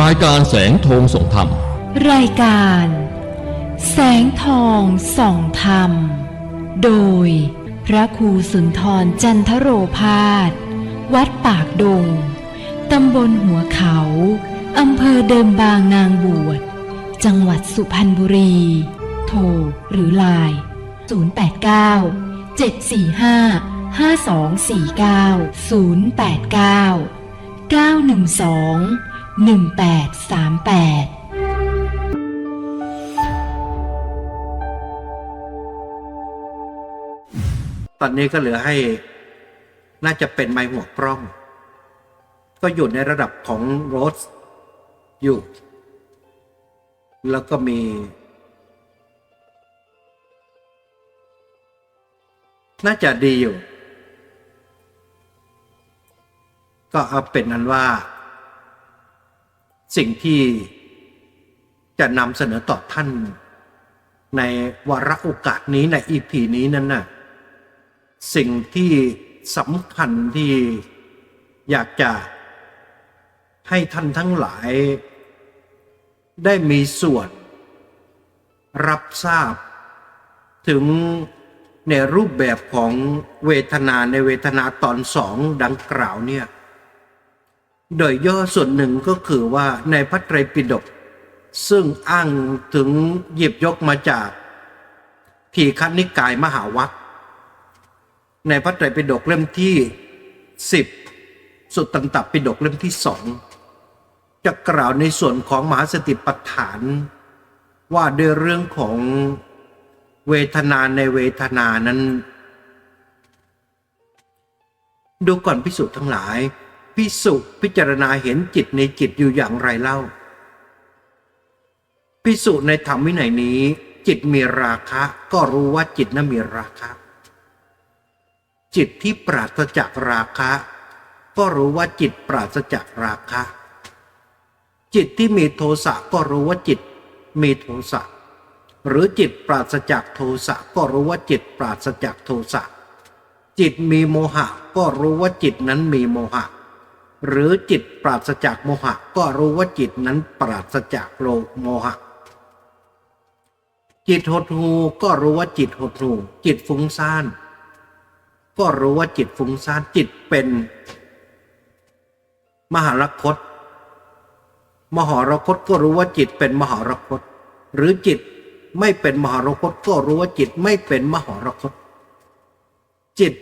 รายการแสงโทงส่องธรรม รายการ แสงทองส่องธรรม โดย พระครูสุนทรจันทโรพาสวัดปากดง ตำบลหัวเขา อำเภอเดิมบางนางบวช จังหวัดสุพรรณบุรี โทรหรือไลน์089 745 5249 089 912 1838ตอนนี้ก็เหลือให้น่าจะเป็นไม้หัวกล้อง ก็อยู่ในระดับของโรสอยู่ แล้วก็มี น่าจะดีอยู่ ก็เอาเป็นอันว่า สิ่งที่จะนำเสนอต่อท่าน ในวาระโอกาสนี้ในอีพีนี้นั้นน่ะสิ่งที่สำคัญที่อยากจะให้ท่านทั้งหลาย ได้มีส่วน รับทราบ ถึงในรูปแบบของเวทนาในเวทนาตอนสองดังกล่าวเนี่ย โดยย่อส่วนหนึ่งก็คือว่าในพระไตรปิฎกซึ่งอ้างถึงหยิบยกมาจากทีฆนิกายมหาวัคในพระไตรปิฎกเล่มที่สิบสุตตันตปิฎกเล่มที่สองจะกล่าวในส่วนของมหาสติปัฏฐาน ว่าด้วยเรื่องของเวทนาในเวทนานั้น ดูก่อนพิสุทั้งหลาย พิสุพิจารณาเห็นจิตในจิตอยู่อย่างไรเล่า พิสุในธรรมวินัยนี้ จิตมีราคะก็รู้ว่าจิตนั้นมีราคะ จิตที่ปราศจากราคะ ก็รู้ว่าจิตปราศจากราคะ จิตที่มีโทสะก็รู้ว่าจิตมีโทสะหรือจิตปราศจากโทสะก็รู้ว่าจิตปราศจากโทสะจิตมีโมหะก็รู้ว่าจิตนั้นมีโมหะ หรือจิตปราศจากโมหะ ก็รู้ว่าจิตนั้นปราศจากโลโมหะ จิตหดหูก็รู้ว่าจิตหดหูจิตฟุ้งซ่าน ก็รู้ว่าจิตฟุ้งซ่านจิตเป็น มหารคต มหรคตก็รู้ว่าจิตเป็นมหรคต หรือจิตไม่เป็นมหรคตก็รู้ว่าจิตไม่เป็นมหรคต จิต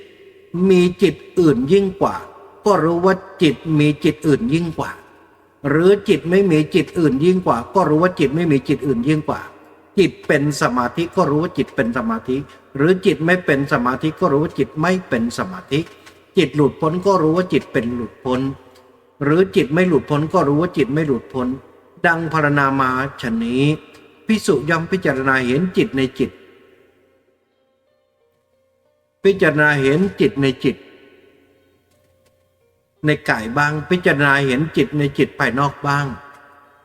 มีจิตอื่นยิ่งกว่า ก็รู้ว่าจิตมีจิตอื่นยิ่งกว่า หรือจิตไม่มีจิตอื่นยิ่งกว่า ก็รู้ว่าจิตไม่มีจิตอื่นยิ่งกว่า จิตเป็นสมาธิก็รู้ว่าจิตเป็นสมาธิ หรือจิตไม่เป็นสมาธิก็รู้ว่าจิตไม่เป็นสมาธิ จิตหลุดพ้นก็รู้ว่าจิตเป็นหลุดพ้น หรือจิตไม่หลุดพ้นก็รู้ว่าจิตไม่หลุดพ้น ดังพารณนามาชนนี้พิสุย่อมพิจารณาเห็นจิตในจิต พิจารณาเห็นจิตในจิต ในกายบ้าง พิจารณาเห็นจิตในจิตภายนอกบ้าง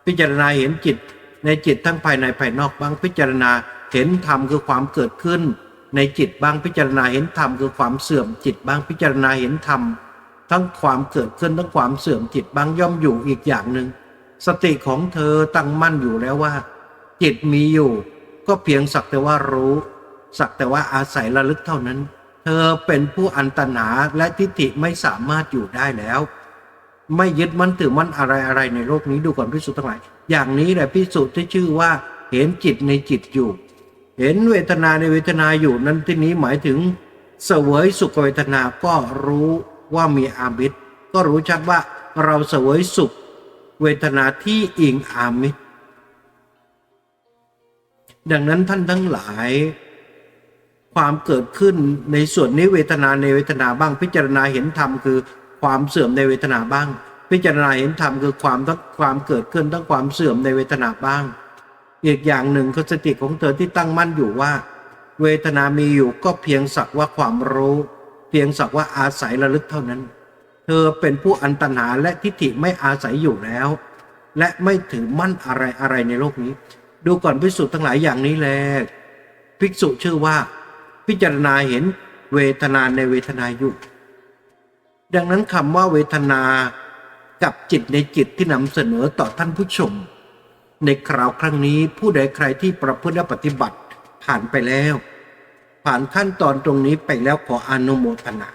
พิจารณาเห็นจิตในจิตทั้งภายในภายนอกบ้าง พิจารณาเห็นธรรมคือความเกิดขึ้น ในจิตบ้างพิจารณาเห็นธรรมคือความเสื่อมจิตบ้างพิจารณาเห็นธรรมทั้งความเกิดขึ้นทั้งความเสื่อมจิตบางย่อมอยู่อีกอย่างหนึ่งสติของเธอตั้งมั่นอยู่แล้วว่า จิตมีอยู่ ก็เพียงสักแต่ว่ารู้ สักแต่ว่าอาศัยระลึกเท่านั้น เธอเป็นผู้อันตนาและทิฏฐิไม่สามารถอยู่ได้แล้ว ไม่ยึดมั่นถือมั่นอะไรอะไรในโลกนี้ดูก่อนพิสุทั้งหลายอย่างนี้แหละพิสุที่ชื่อว่าเห็นจิตในจิตอยู่ เห็นเวทนาในเวทนาอยู่นั้นที่นี้หมายถึงเสวยสุขเวทนาก็รู้ว่ามีอามิตร ก็รู้ชัดว่าเราเสวยสุขเวทนาที่อิงอามิตร ดังนั้นท่านทั้งหลาย ความเกิดขึ้นในส่วนนี้เวทนาในเวทนาบ้าง พิจารณาเห็นธรรมคือความเสื่อมในเวทนาบ้าง พิจารณาเห็นธรรมคือความทั้งความเกิดขึ้นทั้งความเสื่อมในเวทนาบ้าง อีกอย่างหนึ่งคือสติของเธอที่ตั้งมั่นอยู่ว่า เวทนามีอยู่ก็เพียงสักว่าความรู้ เพียงสักว่าอาศัยระลึกเท่านั้น เธอเป็นผู้อันตนาและทิฏฐิไม่อาศัยอยู่แล้ว และไม่ถือมั่นอะไรอะไรในโลกนี้ ดูก่อนพิสุทั้งหลายอย่างนี้แลภิกษุชื่อว่า พิจารณาเห็นเวทนาในเวทนาอยู่ ดังนั้นคำว่าเวทนากับจิตในจิตที่นำเสนอต่อท่านผู้ชม ในคราวครั้งนี้ผู้ใดใครที่ประพฤติปฏิบัติผ่านไปแล้ว ผ่านขั้นตอนตรงนี้ไปแล้วขออนุโมทนา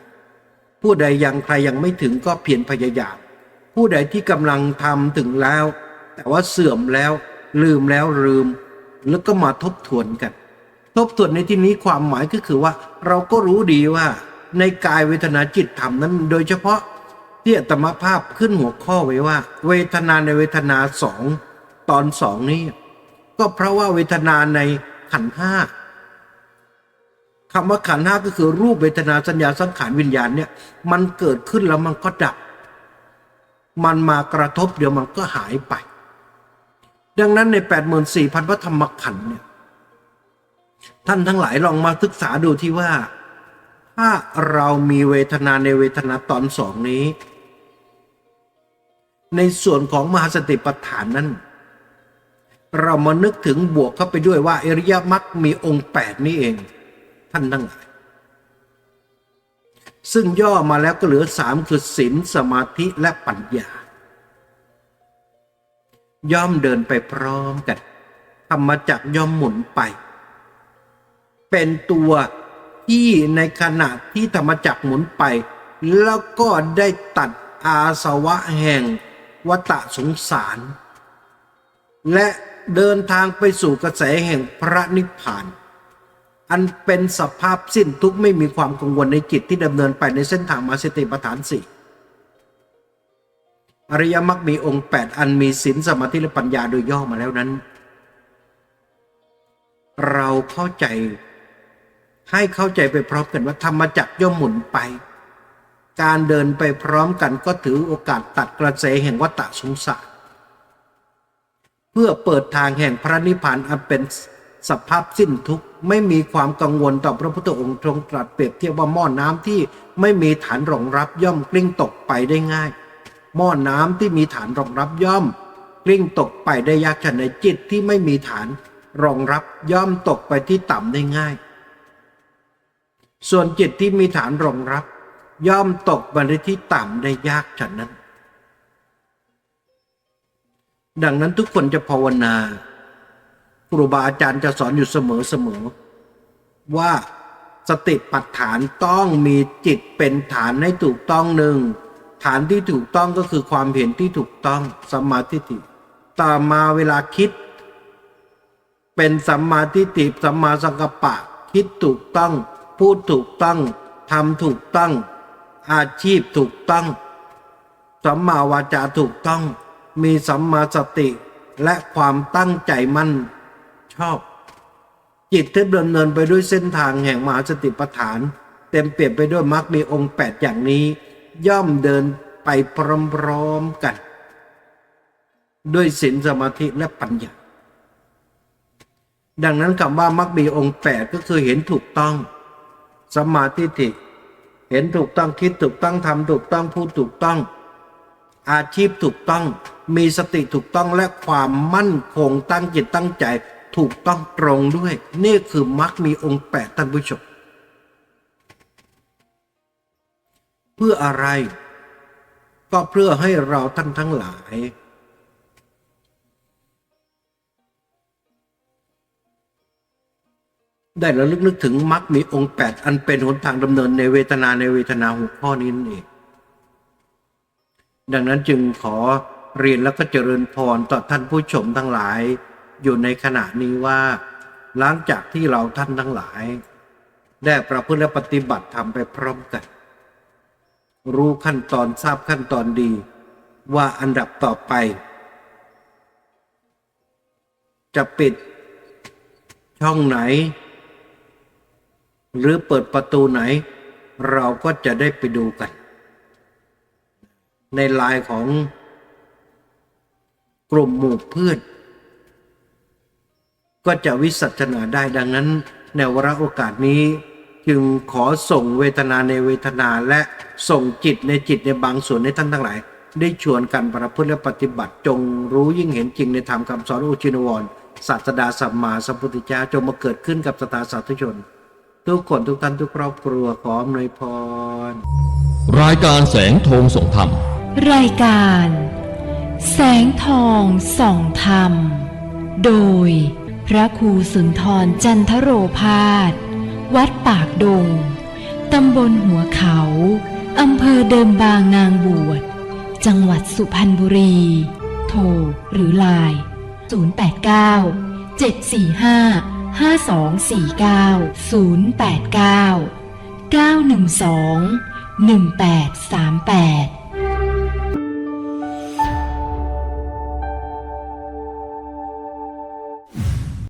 ผู้ใดยังใครยังไม่ถึงก็เพียรพยายาม ผู้ใดที่กำลังทำถึงแล้ว แต่ว่าเสื่อมแล้วลืมแล้วลืม แล้วก็มาทบทวนกัน ทบทวนในที่นี้ความหมายก็คือว่าเราก็รู้ดีว่า ในกายเวทนาจิตธรรมนั้น โดยเฉพาะที่อัตมภาพขึ้นหัวข้อไว้ว่า เวทนาในเวทนาสองตอนสองนี้ ก็เพราะว่าเวทนาในขันห้าคำว่าขันห้าก็คือรูปเวทนาสัญญาสังขารวิญญาณเนี่ย มันเกิดขึ้นแล้วมันก็ดับ มันมากระทบเดี๋ยวมันก็หายไป ดังนั้นใน 84,000พระธรรมขันธ์เนี่ย ท่านทั้งหลายลองมาศึกษาดูที่ว่า ถ้าเรามีเวทนาในเวทนาตอนสองนี้ ในส่วนของมหาสติปัฏฐานนั้น เรามานึกถึงบวกเข้าไปด้วยว่าอริยมรรคมีองค์แปดนี้เอง ท่านทั้งหลาย ซึ่งย่อมาแล้วก็เหลือสามคือศีลสมาธิและปัญญา ย่อมเดินไปพร้อมกันธรรมจักย่อมหมุนไป เป็นตัวที่ในขณะที่ธรรมจักรหมุนไป แล้วก็ได้ตัดอาสวะแห่งวัฏสงสาร และเดินทางไปสู่กระแสแห่งพระนิพพาน อันเป็นสภาพสิ้นทุกไม่มีความกังวลในจิตที่ดำเนินไปในเส้นทางมาสติปัฏฐานสี่อริยมรรคมีองค์ 8 อันมีศีลสมาธิและปัญญาโดยย่อมาแล้วนั้น เราเข้าใจ ให้เข้าใจไปพร้อมกันว่าธรรมจักรย่อมหมุนไป การเดินไปพร้อมกันก็ถือโอกาสตัดกระแสแห่งวัฏสงสารเพื่อเปิดทางแห่งพระนิพพานอันเป็นสภาพสิ้นทุกข์ไม่มีความกังวลต่อพระพุทธองค์ทรงตรัสเปรียบเทียบว่าหม้อน้ำที่ไม่มีฐานรองรับย่อมกลิ้งตกไปได้ง่าย หม้อน้ำที่มีฐานรองรับย่อม กลิ้งตกไปได้ยากฉันในจิตที่ไม่มีฐานรองรับย่อมตกไปที่ต่ำได้ง่าย ส่วนจิตที่มีฐานรองรับ ย่อมตกไปในที่ต่ำได้ยากฉันนั้น ดังนั้นทุกคนจะภาวนาครูบาอาจารย์จะสอนอยู่เสมอเสมอว่าสติปัฏฐานต้องมีจิตเป็นฐานให้ถูกต้องหนึ่งฐานที่ถูกต้องก็คือความเห็นที่ถูกต้องสัมมาทิฏฐิต่อมาเวลาคิด เป็นสัมมาทิฏฐิสัมมาสังกัปปะคิดถูกต้อง พูดถูกต้องทำถูกต้อง อาชีพถูกต้อง สัมมาวาจาถูกต้อง มีสัมมาสติและความตั้งใจมั่นชอบ จิตที่ดำเนินไปด้วยเส้นทางแห่งมหาสติปัฏฐาน เต็มเปลี่ยนไปด้วยมรรคมีองค์แปดอย่างนี้ ย่อมเดินไปพร้อมๆกัน ด้วยศีลสมาธิและปัญญาดังนั้นคำว่ามรรคมีองค์แปดก็คือเห็นถูกต้อง สมาธิิเห็นถูกต้องคิดถูกต้องทำถูกต้องพูดถูกต้อง อาชีพถูกต้องมีสติถูกต้องและความมั่นคงตั้งจิตตั้งใจถูกต้องตรงด้วย นี่คือมรรคมีองค์แปดท่านผู้ชมเพื่ออะไร ก็เพื่อให้เราท่านทั้งหลาย ได้ระลึกนึกถึงมรรคมีองค์แปดอันเป็นหนทางดำเนินในเวทนาในเวทนาหัวข้อนี้นั่นเอง ดังนั้นจึงขอเรียนแล้วก็เจริญพรต่อท่านผู้ชมทั้งหลาย อยู่ในขณะนี้ว่า หลังจากที่เราท่านทั้งหลาย ได้ประพฤติและปฏิบัติทำไปพร้อมกัน รู้ขั้นตอนทราบขั้นตอนดี ว่าอันดับต่อไป จะปิดช่องไหน หรือเปิดประตูไหน เราก็จะได้ไปดูกัน ในลน์ของกลุ่มหมู่เพื่อนก็จะวิสัชนาได้ดังนั้น ในวารโอกาสนี้จึงขอส่งเวทนาในเวทนาและส่งจิตในจิตในบางส่วนในท่านทั้งหลาย ได้ชวนกันประพฤติและปฏิบัติจงรู้ยิ่งเห็นจริงในธรรมคำสอนอุชินวรศาสดาสัมมาสัมพุทธเจ้าจงมาเกิดขึ้นกับสตาสาธุชน ทุกคนทุกท่านทุกครอบครัวขออำนวยพร รายการแสงโทงส่งธรรม รายการ แสงทองส่องธรรม โดย พระครูสุนทรจันทโรพาสวัดปากดง ตำบลหัวเขา อำเภอเดิมบางนางบวช จังหวัดสุพรรณบุรี โทรหรือไลน์089 745 5249 089 912 1838